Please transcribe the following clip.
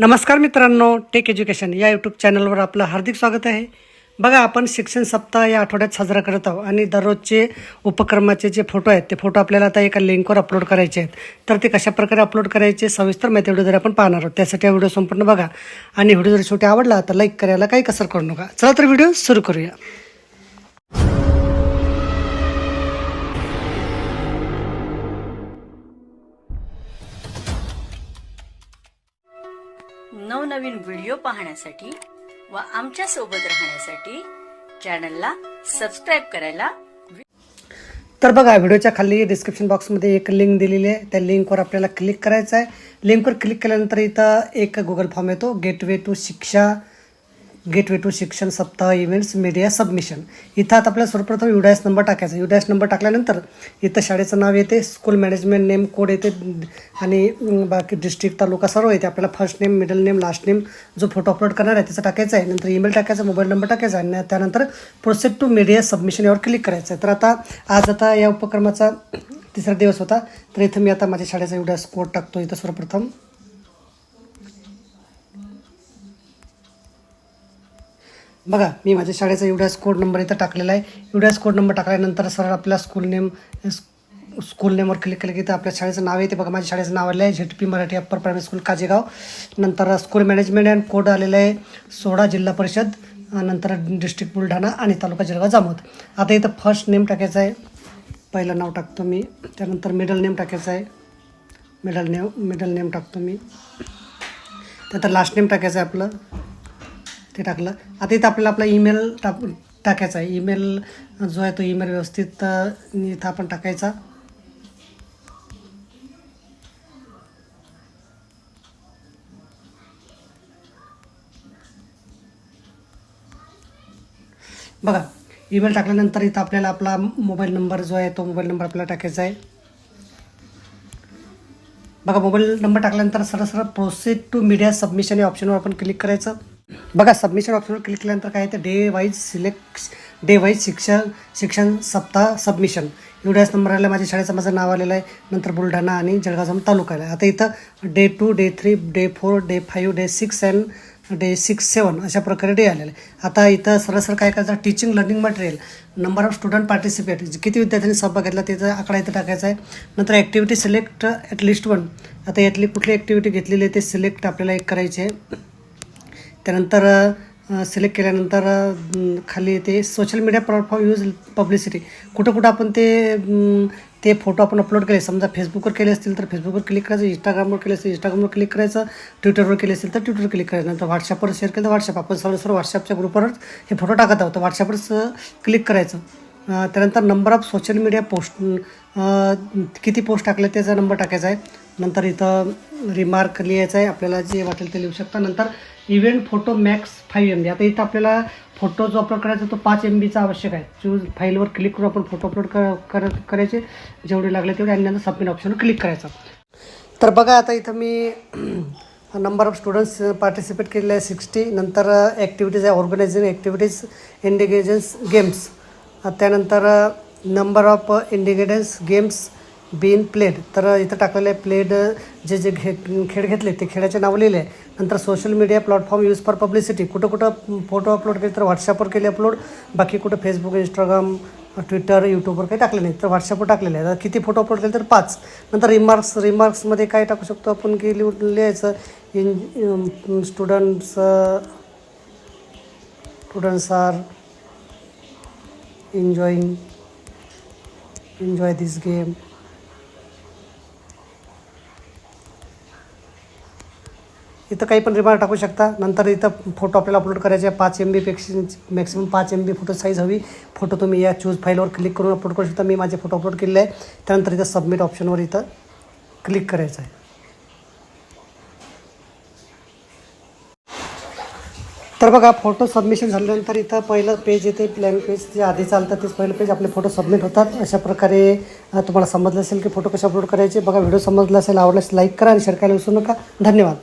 नमस्कार मित्रांनो take education या यूट्यूब चॅनलवर आपलं हार्दिक स्वागत आहे. बघा आपण शिक्षण सप्ताह या आठवड्यात साजरा करत आहोत आणि दररोजचे उपक्रमाचे जे फोटो आहेत ते फोटो आपल्याला आता एका लिंकवर अपलोड करायचे आहेत. तर ते कशाप्रकारे अपलोड करायचे सविस्तर माहिती व्हिडिओ जरी आपण पाहणार आहोत त्यासाठी हा व्हिडिओ संपूर्ण बघा. आणि व्हिडिओ जर शेवटी आवडला तर लाईक करायला काही कसर करू नका. चला तर व्हिडिओ सुरू करूया. नवनवीन व्हिडिओ पाहण्यासाठी व आमच्यासोबत राहण्यासाठी चॅनलला सबस्क्राईब करायला तर बघा व्हिडिओच्या खाली डिस्क्रिप्शन बॉक्समध्ये एक लिंक दिलेली आहे. त्या लिंकवर आपल्याला क्लिक करायचं आहे. लिंकवर क्लिक केल्यानंतर इथं एक गुगल फॉर्म येतो. गेटवे टू शिक्षा. गेटवे टू शिक्षण सप्ताह इव्हेंट्स मीडिया सबमिशन इथं आता आपल्याला सर्वप्रथम युडायस नंबर टाकायचा. युडायस नंबर टाकल्यानंतर इथं शाळेचं नाव येते स्कूल मॅनेजमेंट नेम कोड येते आणि बाकी डिस्ट्रिक्ट तालुका सर्व येते. आपल्याला first name middle name last name जो फोटो अपलोड करणार आहे त्याचा टाकायचा आहे. नंतर ईमेल टाकायचा मोबाईल नंबर टाकायचा आहे आणि त्यानंतर प्रोसेस टू मीडिया सबमिशन यावर क्लिक करायचं आहे. तर आता आज आता या उपक्रमाचा तिसरा दिवस होता. तर इथं मी आता माझ्या शाळेचा युडायस कोड टाकतो इथं सर्वप्रथम. बघा मी माझ्या शाळेचा युडास कोड नंबर इथं टाकलेला आहे. युडास कोड नंबर टाकल्यानंतर सरळ आपला स्कूल नेम स्कूल नेमवर क्लिक केलं की तर आपल्या शाळेचं नाव येते. बघा माझ्या शाळेचं नाव आलं आहे. Z P Marathi upper primary school Kajegaon. नंतर स्कूल मॅनेजमेंट अँड कोड आलेलं आहे. सोडा जिल्हा परिषद नंतर डिस्ट्रिक्ट बुलढाणा आणि तालुका जळगाव जामोद. आता इथं फर्स्ट नेम टाकायचं आहे. पहिलं नाव टाकतो मी. त्यानंतर मिडल नेम टाकायचं आहे. मिडल नेम मिडल नेम टाकतो मी. त्यानंतर लास्ट नेम टाकायचं आहे आपलं. ते टाकलं. आता इथं आपल्याला आपला ईमेल टाक टाकायचा आहे. ईमेल जो आहे तो ईमेल व्यवस्थित इथं आपण टाकायचा. बघा ईमेल टाकल्यानंतर इथं आपल्याला आपला मोबाईल नंबर जो आहे तो मोबाईल नंबर आपल्याला टाकायचा आहे. बघा मोबाईल नंबर टाकल्यानंतर सरळ सरळ प्रोसेस टू मीडिया सबमिशन या ऑप्शनवर आपण क्लिक करायचं. बघा सबमिशन ऑप्शनवर क्लिक केल्यानंतर काय येतं day wise select day wise Shikshan Shikshan Saptah submission एवढ्याच नंबर आला माझ्या शाळेचं माझं नाव आलेलं आहे. नंतर बुलढाणा आणि जळगाव तालुका आला. आता इथं day two day three day four day five day six and day six seven अशा प्रकारे डे आलेले आहे आता इथं सरळ काय करायचं? Teaching learning material number of student participate किती विद्यार्थ्यांनी सहभाग घेतला त्याचा आकडा इथं टाकायचा आहे. नंतर activity select at least one आता यातली कुठली ॲक्टिव्हिटी घेतलेली आहे ते सिलेक्ट आपल्याला एक करायची आहे. त्यानंतर सिलेक्ट केल्यानंतर खाली ते social media platform use publicity कुठं कुठं आपण ते ते फोटो आपण अपलोड केले समजा फेसबुकवर केले असतील तर फेसबुकवर क्लिक करायचं इंस्टाग्रामवर केले असतील इंस्टाग्रामवर क्लिक करायचं ट्विटरवर केले असेल तर ट्विटरवर क्लिक करायचं. नंतर व्हॉट्सअपवर शेअर केलं तर व्हॉट्सअप आपण सर्व सर्व व्हॉट्सअपच्या ग्रुपवरच हे फोटो टाकत आहोत. व्हॉट्सअपवरच क्लिक करायचं. त्यानंतर number of social media post किती पोस्ट टाकले त्याचा नंबर टाकायचा आहे. नंतर इथं रिमार्क लिहायचं आहे. आपल्याला जे वाटेल ते लिहू शकता. नंतर event photo max five M B आता इथं आपल्याला फोटो जो अपलोड करायचा तो पाच एम बीचा आवश्यक आहे. चूज फाईलवर क्लिक करून आपण फोटो अपलोड कर कर- करायचे जेवढे लागले तेवढे आणि नंतर सबमिट ऑप्शनवर क्लिक करायचं. तर बघा आता इथं मी नंबर ऑफ स्टुडंट्स पार्टिसिपेट केलेले आहे सिक्स्टी नंतर ॲक्टिव्हिटीज आहे ऑर्गनायझिंग ॲक्टिव्हिटीज इंडिगेजन्स गेम्स त्यानंतर number of indigenous games been played तर इथं टाकलेलं आहे प्लेड जे जे घे खेळ घेतले ते खेळाचे नाव लिहिले आहे. नंतर social media platform use for publicity कुठं कुठं फोटो अपलोड केले तर व्हॉट्सअपवर केले अपलोड बाकी कुठं फेसबुक इंस्टाग्राम ट्विटर यूट्यूबवर काही टाकले नाही. तर व्हॉट्सअपवर टाकलेले आहे. आता किती फोटो अपलोड केले तर पाच. नंतर रिमार्क्स रिमार्क्समध्ये काय टाकू शकतो आपण? की लिहू लिहायचं. In students students are enjoying enjoy this game. इथं काही पण रिमार्क टाकू शकता. नंतर इथं फोटो आपल्याला अपलोड करायचे आहे. पाच एम बीपेक्षा मॅक्सिमम पाच एम बी फोटो साईज हवी. फोटो तुम्ही या चूज फाईलवर क्लिक करून अपलोड करू शकता. मी माझे फोटो अपलोड केलेले आहे त्यानंतर इथं सबमिट ऑप्शनवर इथं क्लिक करायचं आहे. तर बघा फोटो सबमिशन झाल्यानंतर इथं पहिलं पेज येते. प्लॅन पेज जे आधी चालतं तेच पहिलं पेज आपले फोटो सबमिट होतात. अशा प्रकारे तुम्हाला समजलं असेल की फोटो कसे अपलोड करायचे. बघा व्हिडिओ समजला असेल आवडल्यास लाईक करा आणि शेअर करायला विसरू नका. धन्यवाद.